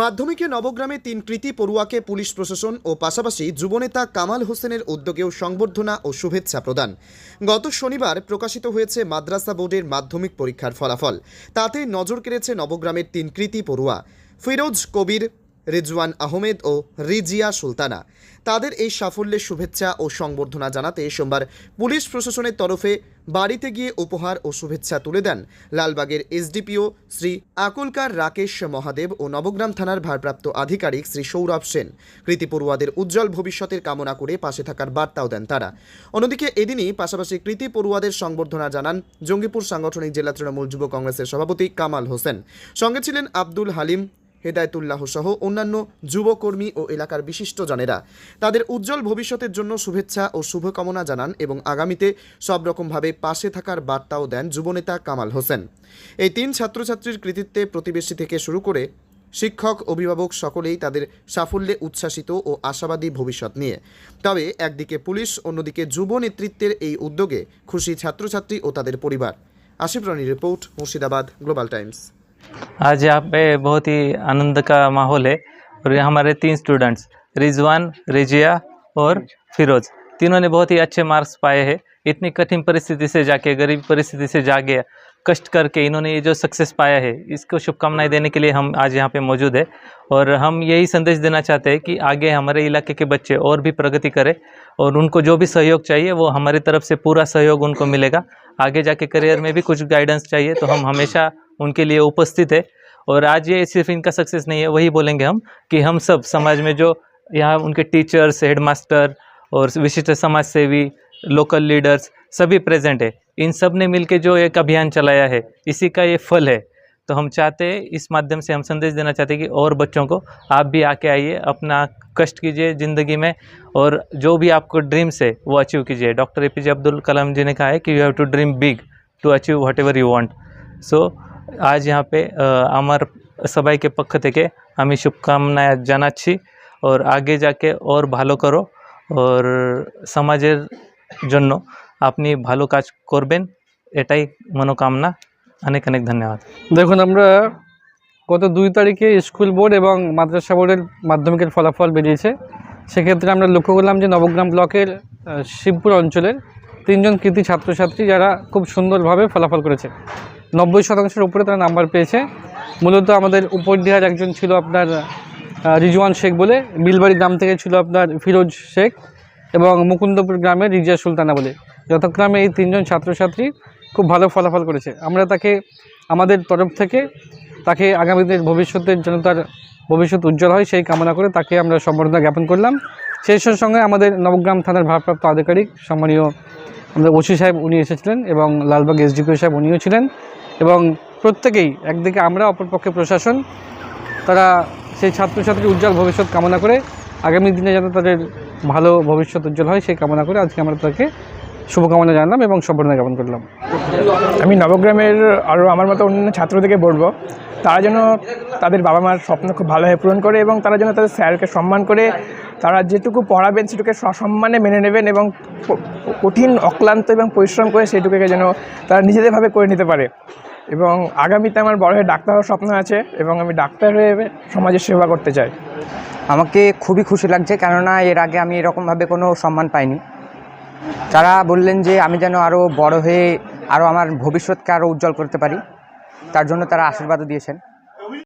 মাধ্যমিকে নবগ্রামে তিন কৃতি পড়ুয়াকে পুলিশ প্রশাসন ও পাশাপাশি যুবনেতা কামাল হোসেনের উদ্যোগেও সংবর্ধনা ও শুভেচ্ছা প্রদান। গত শনিবার প্রকাশিত হয়েছে মাদ্রাসা বোর্ডের মাধ্যমিক পরীক্ষার ফলাফল। তাতে নজর কেড়েছে নবগ্রামের তিন কৃতি পড়ুয়া। ফিরোজ কবির রিজওয়ান আহমেদ ও রিজিয়া সুলতানা। তাদের এই সাফল্যের শুভেচ্ছা ও সংবর্ধনা জানাতে সোমবার পুলিশ প্রশাসনের তরফে বাড়িতে গিয়ে উপহার ও শুভেচ্ছা তুলে দেন লালবাগের এসডিপিও শ্রী আকুলকার রাকেশ মহাদেব ও নবগ্রাম থানার ভারপ্রাপ্ত আধিকারিক শ্রী সৌরভ সেন। কৃতি পড়ুয়াদের উজ্জ্বল ভবিষ্যতের কামনা করে পাশে থাকার বার্তাও দেন তারা। অন্যদিকে এদিনই পাশাপাশি কৃতি পড়ুয়াদের সংবর্ধনা জানান জঙ্গিপুর সাংগঠনিক জেলা তৃণমূল যুব কংগ্রেসের সভাপতি কামাল হোসেন। সঙ্গে ছিলেন আব্দুল হালিম হেদায়তুল্লাহ সহ অন্যান্য যুবকর্মী ও এলাকার বিশিষ্ট জনেরা। তাদের উজ্জ্বল ভবিষ্যতের জন্য শুভেচ্ছা ও শুভকামনা জানান এবং আগামীতে সব রকমভাবে পাশে থাকার বার্তাও দেন যুবনেতা কামাল হোসেন। এই তিন ছাত্রছাত্রীর কৃতিত্বে প্রতিবেশী থেকে শুরু করে শিক্ষক, অভিভাবক সকলেই তাদের সাফল্যে উচ্ছ্বাসিত ও আশাবাদী ভবিষ্যৎ নিয়ে। তবে একদিকে পুলিশ, অন্যদিকে যুব নেতৃত্বের এই উদ্যোগে খুশি ছাত্রছাত্রী ও তাদের পরিবার। Ashif Rani report, Murshidabad, Global Times. आज यहाँ पे बहुत ही आनंद का माहौल है और यहाँ हमारे तीन स्टूडेंट्स रिजवान, रिजिया और फिरोज। तीनों ने बहुत ही अच्छे मार्क्स पाए हैं। इतनी कठिन परिस्थिति से जाके, गरीब परिस्थिति से जाके कष्ट करके इन्होंने ये जो सक्सेस पाया है, इसको शुभकामनाएँ देने के लिए हम आज यहाँ पे मौजूद है। और हम यही संदेश देना चाहते हैं कि आगे हमारे इलाके के बच्चे और भी प्रगति करें और उनको जो भी सहयोग चाहिए, वो हमारी तरफ़ से पूरा सहयोग उनको मिलेगा। आगे जाके करियर में भी कुछ गाइडेंस चाहिए तो हम हमेशा उनके लिए उपस्थित है। और आज ये सिर्फ़ इनका सक्सेस नहीं है, वही बोलेंगे हम कि हम सब समाज में जो यहाँ उनके टीचर्स हेडमास्टर और विशिष्ट समाज सेवी लोकल लीडर्स सभी प्रेजेंट है। इन सब ने मिलके जो एक अभियान चलाया है इसी का ये फल है तो हम चाहते हैं इस माध्यम से हम संदेश देना चाहते हैं कि और बच्चों को आप भी आके आइए अपना कष्ट कीजिए ज़िंदगी में और जो भी आपको ड्रीम्स है वो अचीव कीजिए doctor A P J Abdul Kalam ji ने कहा है कि you have to dream big to achieve whatever you want so আজ यहाँ पे আহ, আমার সবাইকে পক্ষ থেকে আমি শুভকামনা জানাচ্ছি ওর আগে যাকে ওর ভালো করো ওর সমাজের জন্য আপনি ভালো কাজ করবেন, এটাই মনোকামনা। অনেক অনেক ধন্যবাদ। দেখুন, আমরা গত দুই তারিখে স্কুল বোর্ড এবং মাদ্রাসা বোর্ডের মাধ্যমিকের ফলাফল বেরিয়েছে। সেক্ষেত্রে আমরা লক্ষ্য করলাম যে নবগ্রাম ব্লকের শিবপুর অঞ্চলের তিনজন কৃতি ছাত্রছাত্রী যারা খুব সুন্দরভাবে ফলাফল করেছে। নব্বই শতাংশের উপরে তারা নাম্বার পেয়েছে। মূলত আমাদের উপরদিহার একজন ছিল আপনার রিজওয়ান শেখ বলে, বিলবাড়ি গ্রাম থেকে ছিল আপনার ফিরোজ শেখ। এবং মুকুন্দপুর গ্রামের রিজিয়া সুলতানা বলে। যথাক্রমে এই তিনজন ছাত্রছাত্রী খুব ভালো ফলাফল করেছে। আমরা তাকে আমাদের তরফ থেকে তাকে আগামী দিনের ভবিষ্যতের জন্য তার ভবিষ্যৎ উজ্জ্বল হয় সেই কামনা করে তাকে আমরা সম্বর্ধনা জ্ঞাপন করলাম। সেই সঙ্গে আমাদের নবগ্রাম থানার ভারপ্রাপ্ত আধিকারিক সম্মানীয় আমাদের ওসি সাহেব উনি এসেছিলেন এবং লালবাগ এসডিপিও সাহেব উনিও ছিলেন এবং প্রত্যেকেই, একদিকে আমরা, অপরপক্ষে প্রশাসন, তারা সেই ছাত্রছাত্রীর উজ্জ্বল ভবিষ্যৎ কামনা করে আগামী দিনে যাতে তাদের ভালো ভবিষ্যৎ উজ্জ্বল হয় সেই কামনা করে আজকে আমরা তাকে শুভকামনা জানালাম এবং সম্বর্ধনা জ্ঞাপন করলাম। আমি নবগ্রামের আরও আমার মতো অন্যান্য ছাত্রদেরকে বলব, তারা যেন তাদের বাবা মার স্বপ্ন খুব ভালোভাবে পূরণ করে এবং তারা যেন তাদের স্যারকে সম্মান করে, তারা যেটুকু পড়াবেন সেটুকু সসম্মানে মেনে নেবেন এবং কঠিন, অক্লান্ত এবং পরিশ্রম করে সেটুকুকে যেন তারা নিজেদেরভাবে করে নিতে পারে। এবং আগামীতে আমার বড় হয়ে ডাক্তার হওয়ার স্বপ্ন আছে এবং আমি ডাক্তার হয়ে সমাজের সেবা করতে চাই। আমাকে খুবই খুশি লাগছে কেননা এর আগে আমি এরকমভাবে কোনো সম্মান পাইনি। তারা বললেন যে আমি যেন আরও বড় হয়ে আরও আমার ভবিষ্যৎকে আরও উজ্জ্বল করতে পারি। তার জন্য তারা আশীর্বাদও দিয়েছেন।